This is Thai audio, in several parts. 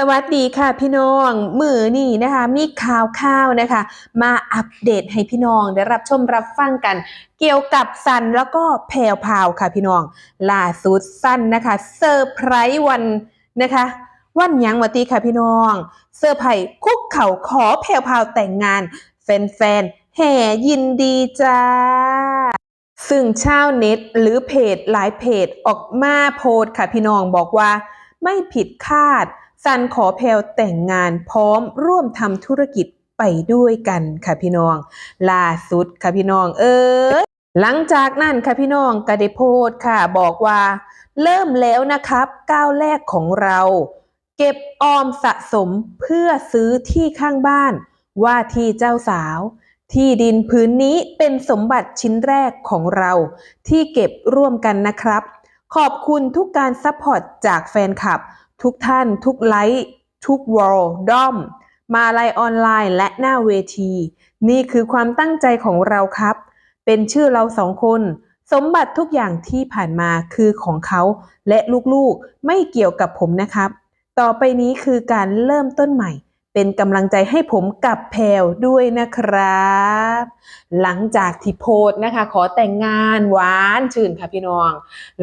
สวัสดีค่ะพี่น้องมือนี่นะคะมีข่าวข้าวนะคะ มาอัปเดตให้พี่น้องได้รับชมรับฟังกัน เกี่ยวกับสันแล้วก็แพรวพาวค่ะพี่น้องล่าสุดสั้นนะคะเซอร์ไพรส์วันนะคะ วันหยังวัตีค่ะพี่น้อง เซอร์ไพรส์คุกเข่าขอแพรวพาวแต่งงาน แฟนๆแห่ยินดีจ้าซึ่งชาวเน็ตหรือเพจหลายเพจออกมาโพสต์ค่ะพี่น้องบอกว่า ไม่ผิดคาด ซันขอแพลวแต่งงานพร้อมร่วมทำธุรกิจไปด้วยกันค่ะพี่น้อง ล่าสุดค่ะพี่น้อง เออหลังจากนั้นค่ะพี่น้องกได้โพสต์ค่ะ บอกว่า เริ่มแล้วนะครับ ก้าวแรกของเรา เก็บออมสะสมเพื่อซื้อที่ข้างบ้าน ว่าที่เจ้าสาว ที่ดินพื้นนี้เป็นสมบัติชิ้นแรกของเรา ที่เก็บร่วมกันนะครับ ขอบคุณทุกการซัพพอร์ตจากแฟนคลับ ทุกท่าน ทุกไลค์ทุกวอลด้อม มาไลน์ออนไลน์และหน้าเวที นี่คือความตั้งใจของเราครับ เป็นชื่อเราสองคน สมบัติทุกอย่างที่ผ่านมาคือของเขาและลูกๆ ไม่เกี่ยวกับผมนะครับ ต่อไปนี้คือการเริ่มต้นใหม่ เป็นกำลังใจให้ผมกับแพลวด้วยนะครับ หลังจากที่โพสนะคะ ขอแต่งงานหวานชื่นค่ะพี่น้อง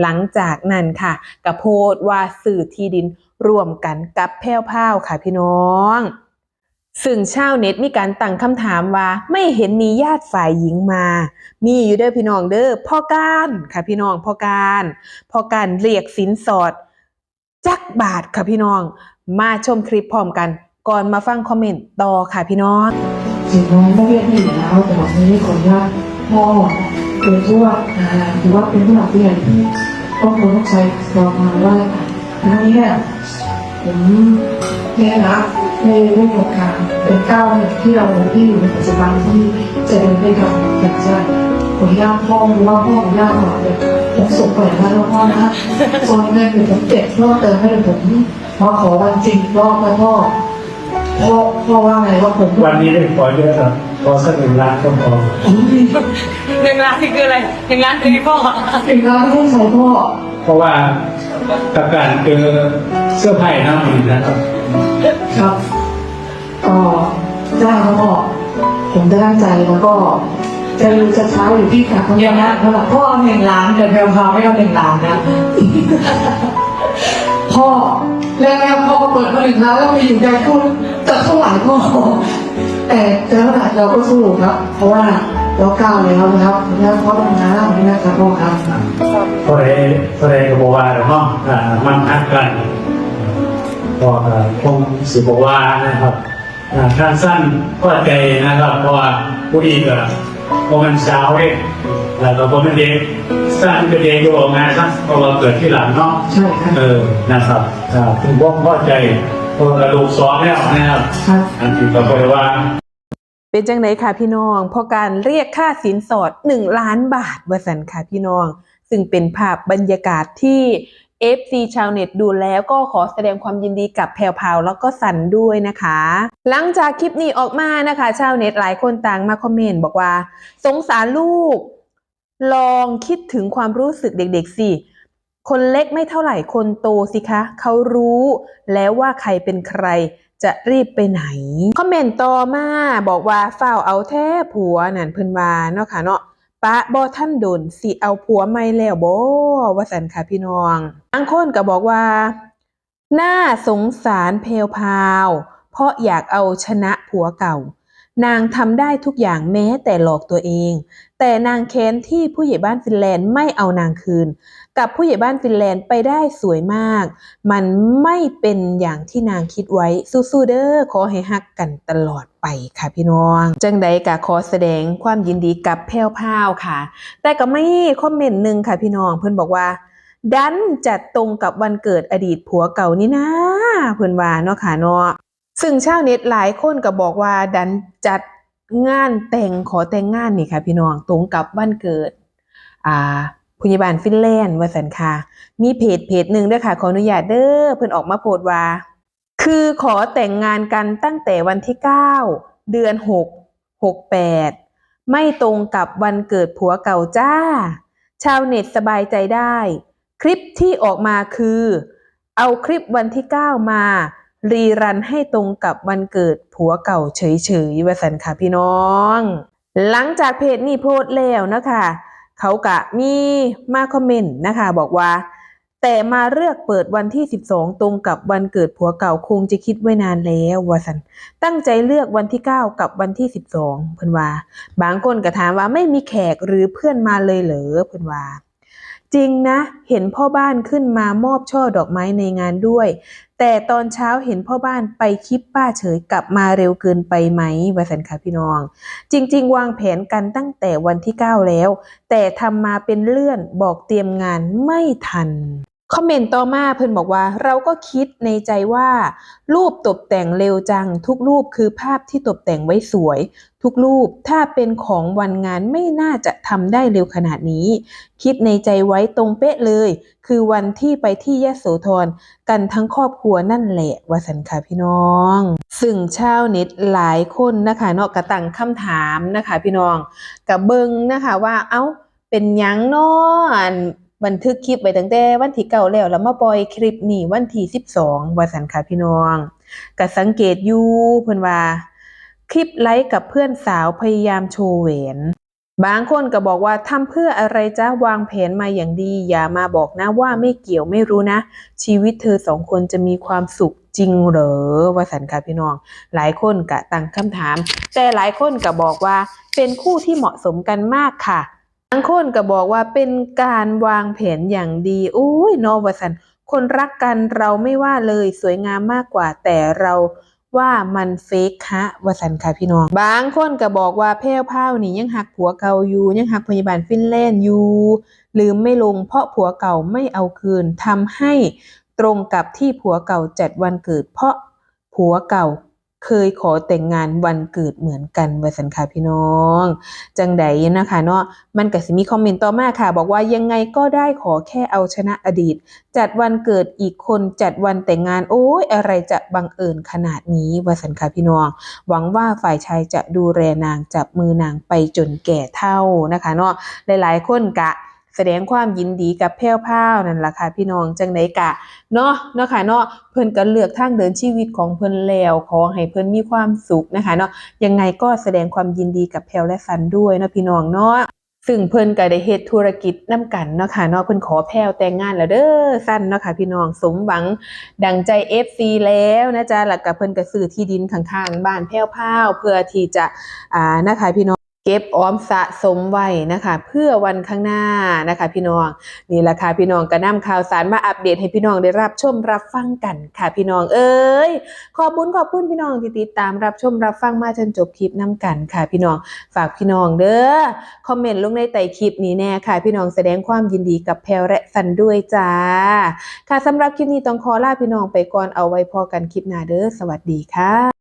หลังจากนั้นค่ะกระโพสว่าสื่อที่ดินร่วมกันกับแพรวพาวค่ะพี่น้องซึ่งชาวเน็ตมีการตั้งคำถามว่าไม่เห็นมีญาติฝ่ายหญิงมา มีอยู่เด้อพี่น้องเด้อพ่อการค่ะพี่น้องพ่อการพ่อการเรียกสินสอด จักบาทค่ะพี่น้อง มาชมคลิปพร้อมกัน ก่อนมาฟังคอมเมนต์ต่อค่ะพี่น้องถึงน้องไม่เรียกพี่อยู่แล้วแต่วันนี้ขออนุญาตพ่อโดยทั่วนะถือว่าเป็นผู้หลักผู้ใหญ่ที่ต้องควรต้องใช้รามาไหว้ค่ะทั้งนี้เนี่ยผมได้รับได้ได้โอกาสเป็นก้าวที่เราที่อยู่ในปัจจุบันที่จะเดินไปกับอยากจะขออนุญาตพ่อหรือว่าพ่อขออนุญาตหน่อยเลยผมส่งไปแล้วนพ่อนะส่วนเงินเดี๋ยวผมเก็บเพิ่มเติมให้เดี๋ยผมมาขอวันจริงรอบนะพ่อ พ่อพ่อว่าไงว่าผมวันนี้ได้ขอเยอะครับขอสักหนึ่งล้านก็พอหนึ่งล้านนี่คืออะไรหนึ่งล้านคือพ่ออีกแล้วไม่ใช่พ่อเพราะว่ากับการเจอเสื้อผ้าหน้ามือนะครับ ครับก็ได้ครับพ่อผมได้ตั้งใจแล้วก็จะรู้จะเช้าอยู่ที่กับคุณยานะเพราะว่าพ่อเอาหนึ่งล้านแต่แพลวพาไม่เอาหนึ่งล้านนะพ่อแล้วแล้วพ่อเปิดมาหนึ่งล้านแล้วไปอยู่ใจคุณ จะเท่าไหร่พ่อแต่แต่ขนาดเราก็สู้ครับ เพราะว่าเราก้าวแล้วนะครับแล้วพ่อทำงานนี่นะครับพ่อครับเพระใดเพระก็บอกว่าเนาะอ่ามันทักกันก็อ่าคงสิบอกว่านะครับอ่าท่านสั้นก็ใจนะครับ เพราะว่าผู้ดีก็พอมันเช้าเองแล้วก็พอมันเด็กสั้นก็เด็กอยู่ออกงานสั้นเราเกิดที่หลังเนาะใช่ครับเออนะครับอ่าคุณพ่อพ่อใจ พอกระดูกซ้อนแล้วนะครับครับ อันที่ต่อไปว่า เป็นจังไหนค่ะพี่น้อง เพอการเรียกค่าสินสอด 1 ล้านบาทวสันค่ะพี่น้อง ซึ่งเป็นภาพบรรยากาศที่ FC ชาวเน็ตดูแล้วก็ขอแสดงความยินดีกับแพรวพราวแล้วก็สันด้วยนะคะ หลังจากคลิปนี้ออกมานะคะ ชาวเน็ตหลายคนต่างมาคอมเมนต์บอกว่า สงสารลูก ลองคิดถึงความรู้สึกเด็กๆสิ คนเล็กไม่เท่าไหร่คนโตสิคะ เขารู้แล้วว่าใครเป็นใครจะรีบไปไหน คอมเมนต์ต่อมาบอกว่าฝ้าวเอาแท้ผัวนั่นเพิ่นว่าเนาะค่ะเนาะปะบ่ท่านโดนสิเอาผัวใหม่แล้วบ่ว่าสันค่ะพี่น้องบางคนก็บอกว่าน่าสงสารเพลพาว เพราะอยากเอาชนะผัวเก่า นางทำได้ทุกอย่างแม้แต่หลอกตัวเอง แต่นางแค้นที่ผู้ใหญ่บ้านฟินแลนด์ไม่เอานางคืน กับผู้ใหญ่บ้านฟินแลนด์ไปได้สวยมาก มันไม่เป็นอย่างที่นางคิดไว้สู้ๆเด้อขอให้ฮักกันตลอดไปค่ะพี่น้อง จังใดกะขอแสดงความยินดีกับแพรวพาวค่ะ แต่ก็ไม่คอมเมนต์หนึ่งค่ะพี่น้องเพื่อนบอกว่าดันจัดตรงกับวันเกิดอดีตผัวเก่านี่นะเพื่อนว่าเนาะค่ะเนาะ ซึ่งชาวเน็ตหลายคนก็บอกว่าดันจัดงานแต่งขอแต่งงานนี่ค่ะ พี่น้องตรงกับวันเกิด อ่าผู้ใหญ่บ้านฟินแลนด์ว่าสันค่ะ มีเพจเพจหนึ่งด้วยค่ะ ขออนุญาตเด้อเพิ่นออกมาโพสต์ว่า คือขอแต่งงานกันตั้งแต่วันที่ 9 เดือน 6 68 ไม่ตรงกับวันเกิดผัวเก่าจ้า ชาวเน็ตสบายใจได้ คลิปที่ออกมาคือ เอาคลิปวันที่ 9 มา รีรันให้ตรงกับวันเกิดผัวเก่าเฉยๆว่าสันค่ะพี่น้อง หลังจากเพจนี้โพสต์แล้วนะคะเขากะมีมาคอมเมนต์นะคะบอกว่า แต่มาเลือกเปิดวันที่ 12 ตรงกับวันเกิดผัวเก่าคงจะคิดไว้นานแล้ววาสันตั้งใจเลือกวันที่ 9 กับวันที่ 12เพิ่นว่า บางคนก็ถามว่าไม่มีแขกหรือเพื่อนมาเลยเหรอเพิ่นว่า จริงนะ เห็นพ่อบ้านขึ้นมามอบช่อดอกไม้ในงานด้วย แต่ตอนเช้าเห็นพ่อบ้านไปคลิปป้าเฉยกลับมาเร็วเกินไปไหมวสันค่ะพี่น้อง จริง ๆ วางแผนกันตั้งแต่วันที่ 9 แล้ว แต่ทำมาเป็นเลื่อนบอกเตรียมงานไม่ทัน คอมเมนต์ต่อมาเพิ่นบอกว่าเราก็คิดในใจว่า รูปตกแต่งเร็วจัง ทุกรูปคือภาพที่ตกแต่งไว้สวย ทุกรูปถ้าเป็นของวันงานไม่น่าจะทำได้เร็วขนาดนี้ คิดในใจไว้ตรงเป๊ะเลย คือวันที่ไปที่ยโสธรกันทั้งครอบครัวนั่นแหละวาสันค่ะพี่น้อง ซึ่งชาวเน็ตหลายคนนะคะเนาะกระตั้งคำถามนะคะ พี่น้องกับเบิงนะคะว่าเอ้าเป็นยังเนาะอัน บันทึกคลิปไว้ตั้งแต่วันที่เก่าแล้วแล้วมาปล่อยคลิปนี้วันที่12วาสันค่ะพี่น้องก็สังเกตอยู่เพิ่นว่า คลิปไลค์กับเพื่อนสาวพยายามโชว์แหวนบางคนก็บอกว่าทำเพื่ออะไรจ้าวางแผนมาอย่างดี อย่ามาบอกนะว่าไม่เกี่ยวไม่รู้นะ ชีวิตเธอสองคนจะมีความสุขจริงเหรอว่าสันค่ะพี่น้อง หลายคนก็ตั้งคำถาม แต่หลายคนก็บอกว่าเป็นคู่ที่เหมาะสมกันมากค่ะางคนก็บอกว่าเป็นการวางแผนอย่างดีอุ้ยเนอวสัน คนรักกันเราไม่ว่าเลยสวยงามมากกว่าแต่เราว่ามันเฟกฮะวสันค่ะพี่น้อง บางคนก็บอกว่าแพ้วพราวนี่ยังหักผัวเก่าอยู่ยังหักพยาบาลฟินแลนด์อยู่ลืมไม่ลงเพราะผัวเก่าไม่เอาคืนทำให้ตรงกับที่ผัวเก่าจัดวันเกิดเพราะผัวเก่า เคยขอแต่งงานวันเกิดเหมือนกันวสันค่ะพี่น้อง จังใดนะคะเนาะมันก็สิมีคอมเมนต์ต่อมาค่ะ บอกว่ายังไงก็ได้ขอแค่เอาชนะอดีต จัดวันเกิดอีกคนจัดวันแต่งงานโอ้ยอะไรจะบังเอิญขนาดนี้วสันค่ะพี่น้อง หวังว่าฝ่ายชายจะดูแลนางจับมือนางไปจนแก่เท่านะคะเนาะหลายๆคนกะ แสดงความยินดีกับแพ้วพราวนั่นล่ะค่ะพี่น้องจังไดกะเนาะเนาะค่ะเนาะเพิ่นก็เลือกทางเดินชีวิตของเพิ่นแล้วขอให้เพิ่นมีความสุขนะคะเนาะยังไงก็แสดงความยินดีกับแพลวและซันด้วยเนาะพี่น้องเนาะซึ่งเพิ่นก็ได้เฮ็ดธุรกิจนํกันเนาะค่ะเนาะเพิ่นขอแพลวแต่งงานแล้วเด้อซันเนาะค่ะพี่น้องสมหวังดังใจ FC แล้วนะจ๊ะแล้วก็เพิ่นก็ซื้อที่ดินข้างๆบ้านแพลวพาวเพื่อที่จะอ่านะคะพี่น้อง เก็บออมสะสมไว้นะคะ เพื่อวันข้างหน้านะคะ พี่น้องนี่แหละค่ะพี่น้องก็นำข่าวสารมาอัปเดตให้พี่น้องได้รับชมรับฟังกันค่ะพี่น้องเอ้ยขอบคุณขอบคุณพี่น้องที่ติดตามรับชมรับฟังมาจนจบคลิปน้ำกันค่ะ พี่น้องฝากพี่น้องเด้อคอมเมนต์ลงในใต้คลิปนี้แน่ค่ะ พี่น้องแสดงความยินดีกับแพลและสันด้วยจ้าค่ะสำหรับคลิปนี้ต้องขอลาพี่น้องไปก่อนเอาไว้พอกันคลิปหน้าเด้อสวัสดีค่ะ